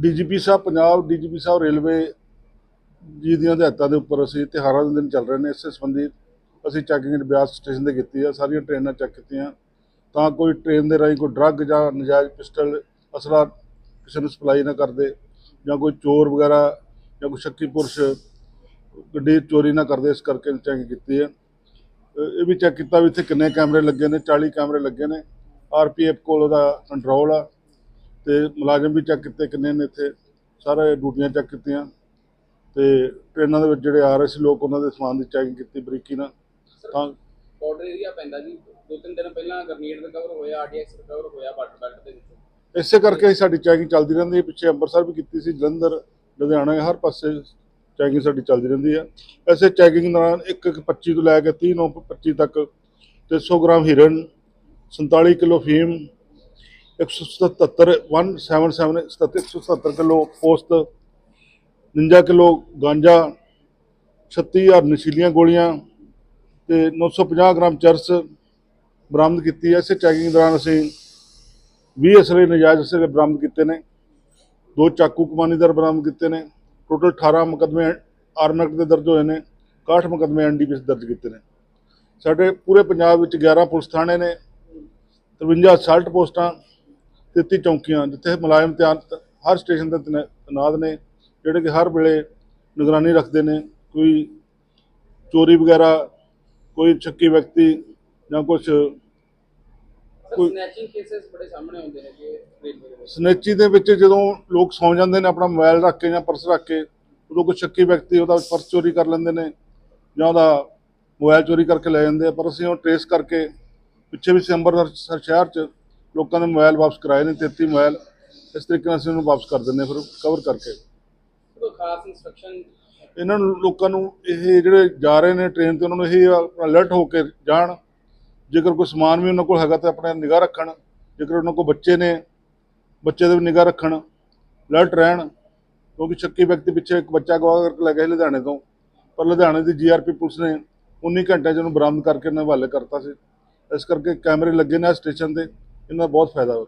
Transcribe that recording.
DGP ਸਾਹਿਬ, Punjab DGP ਸਾਹਿਬ railway ਜੀ ਦੀਆਂ ਹਦਾਇਤਾਂ ਦੇ ਉੱਪਰ ਅਸੀਂ ਤਿਉਹਾਰਾਂ ਦੇ ਦਿਨ ਚੱਲ ਰਹੇ ਨੇ, ਇਸ ਸੰਬੰਧੀ ਅਸੀਂ ਚੈਕਿੰਗ ਬਿਆਸ ਸਟੇਸ਼ਨ ਤੇ ਕੀਤੀ ਆ, ਸਾਰੀਆਂ ਟ੍ਰੇਨਾਂ ਚੈੱਕ ਕੀਤੀਆਂ। ਤਾਂ ਕੋਈ ਟ੍ਰੇਨ ਦੇ ਰਾਹੀਂ ਕੋਈ ਡਰੱਗ ਜਾਂ ਨਜਾਇਜ਼ ਪਿਸਟਲ ਅਸਲਾ ਕਿਸੇ ਨੂੰ ਸਪਲਾਈ ਨਾ ਕਰਦੇ, ਜਾਂ ਕੋਈ ਚੋਰ ਵਗੈਰਾ ਜਾਂ ਕੋਈ ਸ਼ੱਕੀ ਪੁਰਸ਼ ਗੱਡੀ ਚੋਰੀ ਨਾ ਕਰਦੇ, ਇਸ ਕਰਕੇ ਚੈਕਿੰਗ ਕੀਤੀ ਹੈ ਇਹ ਵੀ ਚੈੱਕ ਕੀਤਾ ਵੀ ਇੱਥੇ ਕਿੰਨੇ ਕੈਮਰੇ ਲੱਗੇ ਨੇ 40 ਕੈਮਰੇ ਲੱਗੇ ਨੇ। ਆਰਪੀਐਫ ਕੋਲ ਉਹਦਾ ਕੰਟਰੋਲ ਆ। ਤੇ ਮੁਲਾਜ਼ਮ ਵੀ ਚੈੱਕ ਕੀਤੇ ਕਿੰਨੇ ਨੇ ਇੱਥੇ ਸਾਰੇ ਡਿਊਟੀਆਂ ਚੈੱਕ ਕੀਤੀਆਂ ਤੇ ਟ੍ਰੇਨਾਂ ਦੇ ਵਿੱਚ ਜਿਹੜੇ ਆ ਰਹੇ ਸੀ ਲੋਕ ਉਹਨਾਂ ਦੇ ਸਮਾਨ ਦੀ ਚੈਕਿੰਗ ਕੀਤੀ ਬਰੀਕੀ ਨਾਲ। ਤਾਂ ਬਾਰਡਰ ਏਰੀਆ ਪੈਂਦਾ ਜੀ ਦੋ ਤਿੰਨ ਦਿਨ ਪਹਿਲਾਂ ਗਰਨੀਟ ਰਿਕਵਰ ਹੋਇਆ ਆਰਡੀਐਕਸ ਰਿਕਵਰ ਹੋਇਆ ਬਾਰਡਰ ਬੈਲਟ ਦੇ ਵਿੱਚ। ਇਸੇ ਕਰਕੇ ਸਾਡੀ ਚੈਕਿੰਗ ਚੱਲਦੀ ਰਹਿੰਦੀ ਹੈ ਪਿੱਛੇ ਅੰਮ੍ਰਿਤਸਰ ਵੀ ਕੀਤੀ ਸੀ ਜਲੰਧਰ ਲੁਧਿਆਣਾ ਹਰ ਪਾਸੇ ਚੈਕਿੰਗ ਸਾਡੀ ਚੱਲਦੀ ਰਹਿੰਦੀ ਹੈ। ਐਸੇ ਚੈਕਿੰਗ ਦੌਰਾਨ 1 ਇੱਕ 25 ਤੋਂ ਲੈ ਕੇ 30 ਨੌ 25 ਤੱਕ 300 ਗ੍ਰਾਮ ਹੀਰਨ 47 ਕਿਲੋ ਫੀਮ 177 177 177 ਕਿਲੋ ਪੋਸਤ 49 ਕਿਲੋ ਗਾਂਜਾ 36000 ਨਸ਼ੀਲੀਆਂ ਗੋਲੀਆਂ ਤੇ 950 ਗ੍ਰਾਮ ਚਰਸ ਬਰਾਮਦ ਕੀਤੀ ਹੈ। ਇਸੇ ਚੈਕਿੰਗ ਦੌਰਾਨ ਅਸੀਂ 20 ਅਸਲੇ ਨਜਾਇਜ਼ ਅਸਲੇ ਬਰਾਮਦ ਕੀਤੇ ਨੇ। ਦੋ ਚਾਕੂ ਕਮਾਨੀਦਾਰ ਬਰਾਮਦ ਕੀਤੇ ਨੇ। ਟੋਟਲ 18 ਮੁਕਦਮੇ ਆਰਮ ਐਕਟ ਦੇ ਦਰਜ ਹੋਏ ਨੇ 61 ਮੁਕਦਮੇ ਐਨਡੀਪੀਐਸ ਦਰਜ ਕੀਤੇ ਨੇ। ਸਾਡੇ ਪੂਰੇ ਪੰਜਾਬ ਵਿੱਚ 11 ਪੁਲਿਸ ਥਾਣੇ ਨੇ 53 ਅਸਲਟ ਪੋਸਟਾਂ 33 ਚੌਂਕੀਆਂ ਜਿੱਥੇ ਮੁਲਾਜ਼ਮ ਤਿਆਨ ਹਰ ਸਟੇਸ਼ਨ ਤੇ ਤੈਨਾ- ਤੈਨਾਤ ਨੇ ਜਿਹੜੇ ਕਿ ਹਰ ਵੇਲੇ ਨਿਗਰਾਨੀ ਰੱਖਦੇ ਨੇ ਕੋਈ ਚੋਰੀ ਵਗੈਰਾ ਕੋਈ ਸ਼ੱਕੀ ਵਿਅਕਤੀ ਜਾਂ ਕੁਝ ਕੋਈ- ਸਨੈਚਿੰਗ ਕੇਸਸ ਬੜੇ ਸਾਹਮਣੇ ਆਉਂਦੇ ਨੇ ਕਿ ਰੇਲਵੇ ਸਨੇਚੀ ਦੇ ਵਿੱਚ ਜਦੋਂ ਲੋਕ ਸੌਂ ਜਾਂਦੇ ਨੇ ਆਪਣਾ ਮੋਬਾਈਲ ਰੱਖ ਕੇ ਜਾਂ ਪਰਸ ਰੱਖ ਕੇ ਉਦੋਂ ਕੋਈ ਸ਼ੱਕੀ ਵਿਅਕਤੀ ਉਹਦਾ ਪਰਸ ਚੋਰੀ ਕਰ ਲੈਂਦੇ ਨੇ ਜਾਂ ਉਹਦਾ ਮੋਬਾਈਲ ਚੋਰੀ ਕਰਕੇ ਲੈ ਜਾਂਦੇ ਆ ਪਰ ਅਸੀਂ ਉਹ ਟ੍ਰੇਸ ਕਰਕੇ ਪਿੱਛੇ ਵੀ ਸੀ ਅੰਮ੍ਰਿਤਸਰ ਸ਼ਹਿਰ 'ਚ ਲੋਕਾਂ ਦੇ ਮੋਬਾਈਲ ਵਾਪਸ ਕਰਾਏ ਨੇ 33 ਮੋਬਾਈਲ ਇਸ ਤਰੀਕੇ ਨਾਲ ਅਸੀਂ ਉਹਨੂੰ ਵਾਪਸ ਕਰ ਦਿੰਦੇ ਹਾਂ ਫਿਰ ਕਵਰ ਕਰਕੇ। ਕੋਈ ਖਾਸ ਇਨਸਟਰਕਸ਼ਨ ਇਹਨਾਂ ਨੂੰ ਲੋਕਾਂ ਨੂੰ ਇਹ ਜਿਹੜੇ ਜਾ ਰਹੇ ਨੇ ਟ੍ਰੇਨ ਤੇ ਉਹਨਾਂ ਨੂੰ ਇਹ ਅਲਰਟ ਹੋ ਕੇ ਜਾਣ। ਜੇਕਰ ਕੋਈ ਸਮਾਨ ਵੀ ਉਹਨਾਂ ਕੋਲ ਹੈਗਾ ਤਾਂ ਆਪਣੇ ਨਿਗਾਹ ਰੱਖਣ। ਜੇਕਰ ਉਹਨਾਂ ਕੋਲ ਬੱਚੇ ਨੇ ਬੱਚੇ ਦੇ ਵੀ ਨਿਗਾਹ ਰੱਖਣ। ਅਲਰਟ ਰਹਿਣ ਕਿਉਂਕਿ ਸ਼ੱਕੀ ਵਿਅਕਤੀ ਪਿੱਛੇ ਇੱਕ ਬੱਚਾ ਗਵਾ ਕਰਕੇ ਲੈ ਗਿਆ ਲੁਧਿਆਣੇ ਤੋਂ। ਪਰ ਲੁਧਿਆਣੇ ਦੀ ਜੀਆਰਪੀ ਪੁਲਿਸ ਨੇ 19 ਘੰਟੇ 'ਚ ਉਹਨੂੰ ਬਰਾਮਦ ਕਰਕੇ ਉਹਨਾਂ ਹਵਾਲੇ ਕਰਤਾ ਸੀ। ਇਸ ਕਰਕੇ ਕੈਮਰੇ ਲੱਗੇ ਨੇ ਸਟੇਸ਼ਨ ਤੇ। ਇਹਨਾਂ ਦਾ ਬਹੁਤ ਫਾਇਦਾ ਹੋ ਰਿਹਾ।